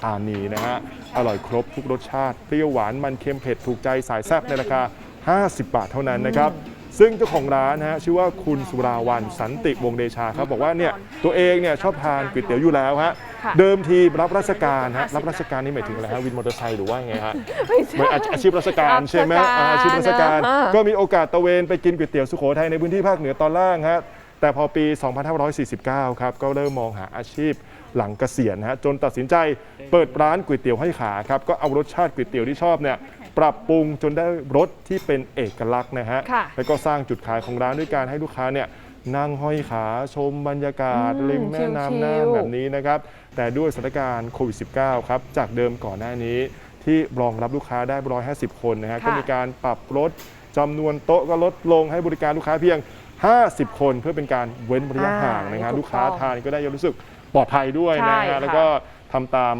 ธานีนะฮะ อร่อยครบทุกรสชาติ เปรี้ยวหวานมันเค็มเผ็ดถูกใจสายแซ่บในราคา 50 บาทเท่านั้นนะครับ ซึ่งเจ้าของร้านนะฮะชื่อว่าคุณสุราวันสันติวงศ์เดชาครับบอกว่าเนี่ยตัวเองเนี่ยชอบทานก๋วยเตี๋ยวอยู่แล้วฮะค่ะเดิมทีรับราชการฮะรับราชการนี่หมายถึงอะไรฮะวินมอเตอร์ไซค์หรือว่าไงฮะไม่เหมือนใช่อาชีพราชการใช่ไหมอ่าอาชีพราชการอ่าก็มีโอกาสตะเวนไปกินก๋วยเตี๋ยวสุโขทัยในพื้นที่ภาคเหนือตอนล่างฮะ แต่พอปี 2549 ครับ ก็เริ่มมองหาอาชีพหลังเกษียณฮะจนตัดสินใจเปิดร้านก๋วยเตี๋ยวให้ขาครับ ก็เอารสชาติก๋วยเตี๋ยวที่ชอบเนี่ยปรับปรุงจนได้รสที่เป็นเอกลักษณ์นะฮะค่ะแล้วก็สร้างจุดขายของร้านด้วยการให้ลูกค้าเนี่ยนั่งห้อยขาชมบรรยากาศอืมริมแม่น้ำน่านชิลๆแบบนี้นะครับ แต่ด้วยสถานการณ์โควิด -19 ครับ จากเดิมก่อนหน้านี้ที่รองรับลูกค้าได้ 150 คนนะฮะ ค่ะ ก็มีการปรับลดจำนวนโต๊ะก็ลดลงให้บริการลูกค้าเพียง 50 คนเพื่อเป็นการเว้นระยะห่างนะฮะอ่าลูกค้าถูกต้องทานก็ได้รู้สึกปลอดภัยด้วยนะใช่ฮะค่ะ แล้วก็ทำตาม